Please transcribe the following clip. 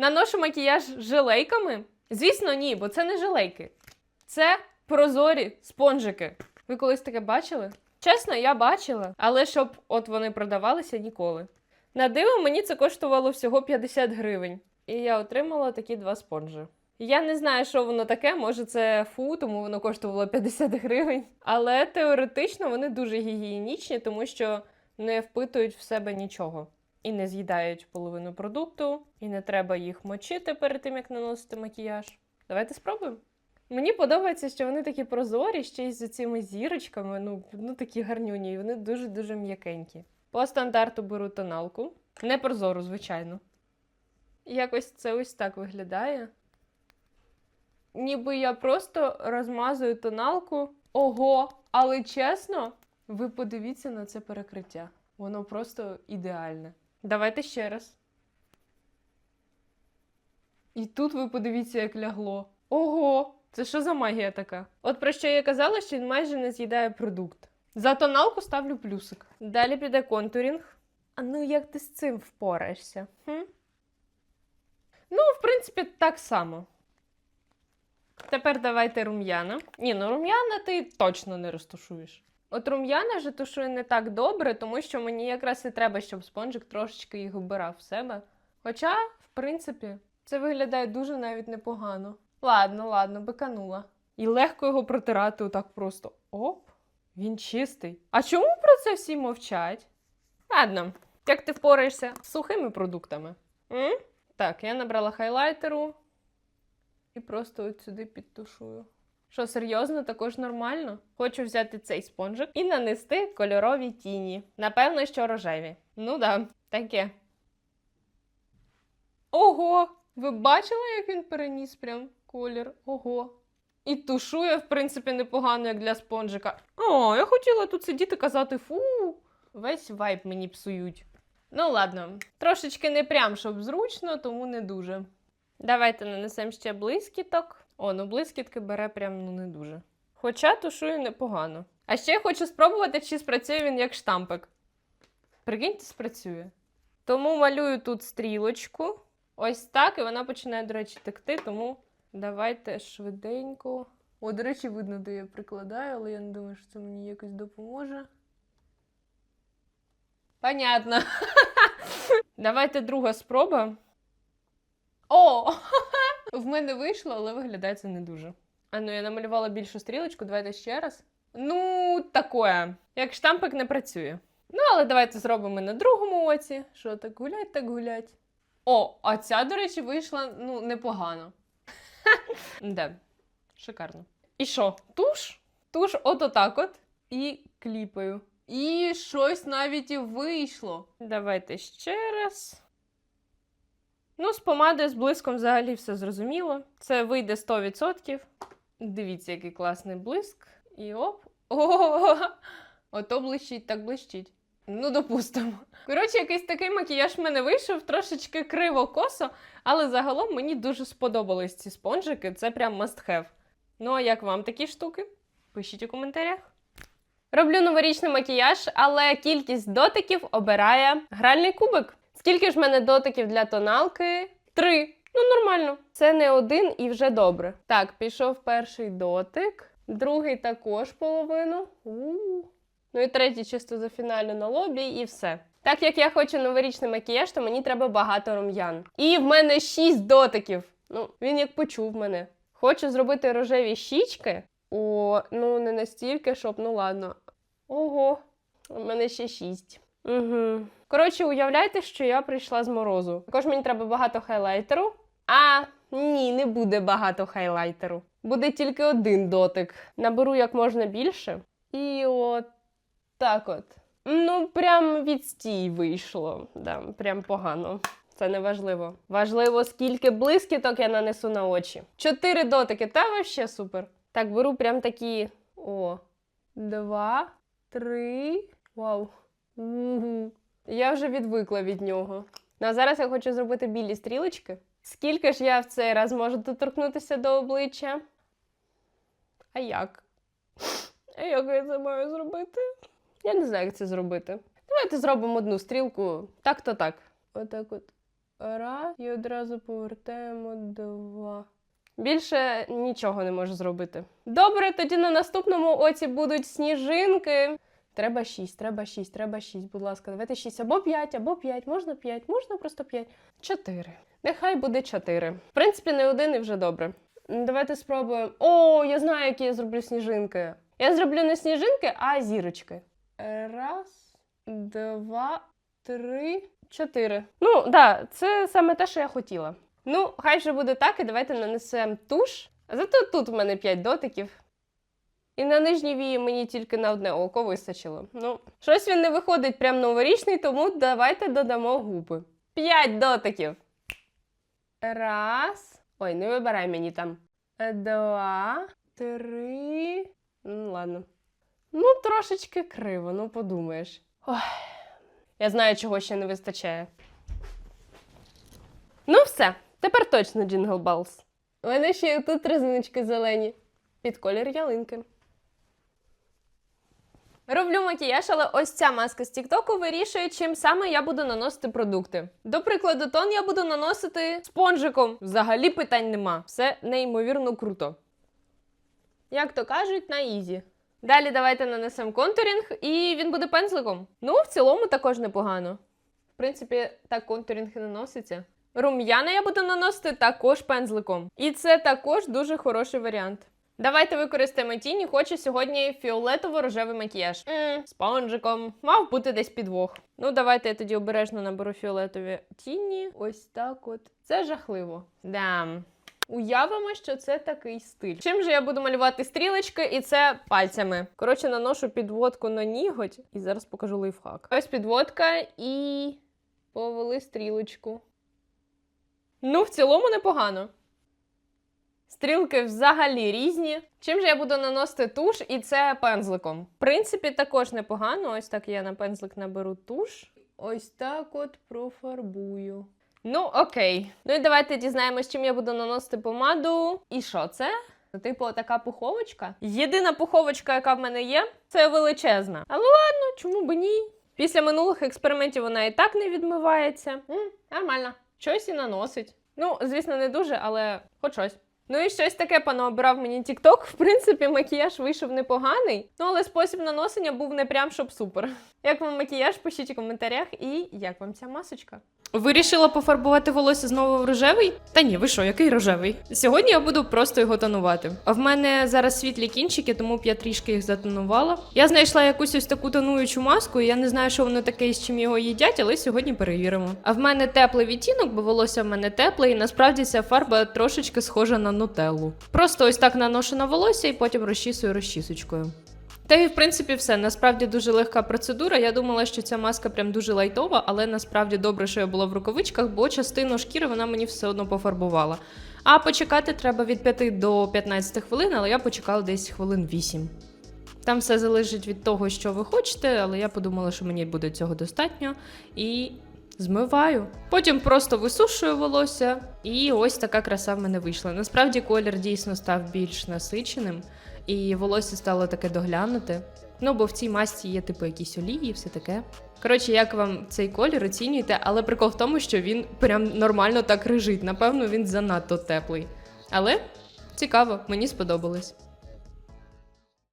Наношу макіяж жилейками? Звісно, ні, бо це не жилейки. Це прозорі спонжики. Ви колись таке бачили? Чесно, я бачила, але щоб от вони продавалися ніколи. На диво мені це коштувало всього 50 гривень. І я отримала такі два спонжи. Я не знаю, що воно таке, може це фу, тому воно коштувало 50 гривень. Але теоретично вони дуже гігієнічні, тому що не впитують в себе нічого. І не з'їдають половину продукту, і не треба їх мочити перед тим, як наносити макіяж. Давайте спробуємо. Мені подобається, що вони такі прозорі, ще й з цими зірочками, ну, ну такі гарнюні, і вони дуже-дуже м'якенькі. По стандарту беру тоналку. Не прозору, звичайно. Якось це ось так виглядає. Ніби я просто розмазую тоналку. Ого, але чесно, ви подивіться на це перекриття. Воно просто ідеальне. Давайте ще раз. І тут ви подивіться, як лягло. Ого! Це що за магія така? От про що я казала, що він майже не з'їдає продукт. За тоналку ставлю плюсик. Далі піде контурінг. А ну як ти з цим впораєшся? Хм? Ну, в принципі, так само. Тепер давайте рум'яна. Ні, ну рум'яна ти точно не розтушуєш. От рум'яна же тушує не так добре, тому що мені якраз і треба, щоб спонжик трошечки їх вбирав в себе. Хоча, в принципі, це виглядає дуже навіть непогано. Ладно, ладно, биканула. І легко його протирати отак просто. Оп, він чистий. А чому про це всі мовчать? Ладно, як ти впораєшся з сухими продуктами? М? Так, я набрала хайлайтеру і просто от сюди підтушую. Що, серйозно, також нормально? Хочу взяти цей спонжик і нанести кольорові тіні. Напевно, що рожеві. Ну да, таке. Ого! Ви бачили, як він переніс прям колір? Ого. І тушує, в принципі, непогано, як для спонжика. О, я хотіла тут сидіти казати фу. Весь вайб мені псують. Ну ладно, трошечки не прям, щоб зручно, тому не дуже. Давайте нанесемо ще блискіток. О, ну блискітки бере прям ну не дуже. Хоча тушує непогано. А ще я хочу спробувати, чи спрацює він як штампик. Прикиньте, спрацює. Тому малюю тут стрілочку. Ось так, і вона починає, до речі, текти, тому давайте швиденько. О, до речі, видно, де я прикладаю, але я не думаю, що це мені якось допоможе. Понятно. Давайте друга спроба. О! Мене вийшло, але виглядає це не дуже. А ну, я намалювала більшу стрілочку, давайте ще раз. Ну, такое. Як штампик не працює. Ну, але давайте зробимо на другому оці. Що так гулять, так гулять. О, а ця, до речі, вийшла ну, непогано. Де? Шикарно. І що? Туш? Туш от отак от. І кліпаю. І щось навіть і вийшло. Давайте ще раз. Ну, з помадою з блиском взагалі все зрозуміло. Це вийде 100%. Дивіться, який класний блиск. І оп. О, ото блищить, так блищить. Ну, допустимо. Коротше, якийсь такий макіяж в мене вийшов, трошечки криво косо, але загалом мені дуже сподобались ці спонжики. Це прям must have. Ну, а як вам такі штуки? Пишіть у коментарях. Роблю новорічний макіяж, але кількість дотиків обирає гральний кубик. Скільки ж в мене дотиків для тоналки? Три. Ну, нормально. Це не один і вже добре. Так, пішов перший дотик, другий також половину. У-у-у. Ну і третій чисто за фінальну на лобі, і все. Так як я хочу новорічний макіяж, то мені треба багато рум'ян. І в мене шість дотиків. Ну, він як почув мене. Хочу зробити рожеві щічки. О, ну не настільки, щоб, ну ладно. Ого, у мене ще шість. Угу. Коротше, уявляйте, що я прийшла з морозу. Також мені треба багато хайлайтеру. А ні, не буде багато хайлайтеру. Буде тільки один дотик. Наберу як можна більше. І от так от. Ну, прям відстій вийшло. Да, прям погано. Це не важливо. Важливо, скільки блискіток я нанесу на очі. Чотири дотики, та вообще супер. Так, беру прям такі. О, два, три. Вау. Угу. Я вже відвикла від нього. Ну, а зараз я хочу зробити білі стрілочки. Скільки ж я в цей раз можу доторкнутися до обличчя? А як? А як я це маю зробити? Я не знаю, як це зробити. Давайте зробимо одну стрілку. Так-то так. Отак от. Раз і одразу повертаємо два. Більше нічого не можу зробити. Добре, тоді на наступному оці будуть сніжинки. Треба 6, треба 6, треба 6, будь ласка, давайте 6 або 5, або 5, можна 5, можна просто 5. 4. Нехай буде 4. В принципі, не один і вже добре. Давайте спробуємо. О, я знаю, які я зроблю сніжинки. Я зроблю не сніжинки, а зірочки. Раз, два, три, чотири. Ну, так, да, це саме те, що я хотіла. Ну, хай вже буде так, і давайте нанесемо туш. Зато тут в мене 5 дотиків. І на нижній вії мені тільки на одне око вистачило. Ну, щось він не виходить прям новорічний, тому давайте додамо губи. 5 дотиків. Раз. Ой, не вибирай мені там. Два, три. Ну, ладно. Ну, трошечки криво, ну подумаєш. Ой. Я знаю, чого ще не вистачає. Ну, все, тепер точно Джингл Балс. У мене ще тут резиночки зелені. Під колір ялинки. Роблю макіяж, але ось ця маска з Тіктоку вирішує, чим саме я буду наносити продукти. До прикладу, тон я буду наносити спонжиком. Взагалі питань нема. Все неймовірно круто. Як то кажуть, на ізі. Далі давайте нанесемо контурінг, і він буде пензликом. Ну, в цілому також непогано. В принципі, так контурінг і наноситься. Рум'яна я буду наносити також пензликом. І це також дуже хороший варіант. Давайте використаємо тіні. Хочу сьогодні фіолетово-рожевий макіяж. м спонжиком. Мав бути десь підвох. Ну, давайте я тоді обережно наберу фіолетові тіні. Ось так от. Це жахливо. Да. Уявимо, що це такий стиль. Чим же я буду малювати стрілочки, і це пальцями. Коротше, наношу підводку на ніготь, і зараз покажу лайфхак. Ось підводка і повели стрілочку. Ну, в цілому непогано. Стрілки взагалі різні. Чим же я буду наносити туш, і це пензликом. В принципі, також непогано. Ось так я на пензлик наберу туш. Ось так от профарбую. Ну, окей. Ну і давайте дізнаємось, чим я буду наносити помаду. І що це? Типу, така пуховочка. Єдина пуховочка, яка в мене є, це величезна. Але ладно, чому б ні? Після минулих експериментів вона і так не відмивається. М, нормально. Щось і наносить. Ну, звісно, не дуже, але хоч щось. Ну і щось таке понаобирав мені TikTok. В принципі, макіяж вийшов непоганий. Ну, але спосіб наносення був не прям щоб супер. Як вам макіяж, пишіть у коментарях, і як вам ця масочка. Вирішила пофарбувати волосся знову в рожевий? Та ні, ви що, який рожевий? Сьогодні я буду просто його тонувати. А в мене зараз світлі кінчики, тому б я трішки їх затонувала. Я знайшла якусь ось таку тонуючу маску, і я не знаю, що воно таке і з чим його їдять, але сьогодні перевіримо. А в мене теплий відтінок, бо волосся в мене тепле, і насправді ця фарба трошечки схожа на нутеллу. Просто ось так наношу на волосся і потім розчісую розчісочкою. Та і в принципі все. Насправді дуже легка процедура. Я думала, що ця маска прям дуже лайтова, але насправді добре, що я була в рукавичках, бо частину шкіри вона мені все одно пофарбувала. А почекати треба від 5 до 15 хвилин, але я почекала десь хвилин 8. Там все залежить від того, що ви хочете, але я подумала, що мені буде цього достатньо. І змиваю. Потім просто висушую волосся, і ось така краса в мене вийшла. Насправді колір дійсно став більш насиченим, і волосся стало таке доглянуте. Ну, бо в цій масці є типу якісь олії, все таке. Коротше, як вам цей колір оцінюєте, але прикол в тому, що він прям нормально так рижить. Напевно, він занадто теплий. Але цікаво, мені сподобалось.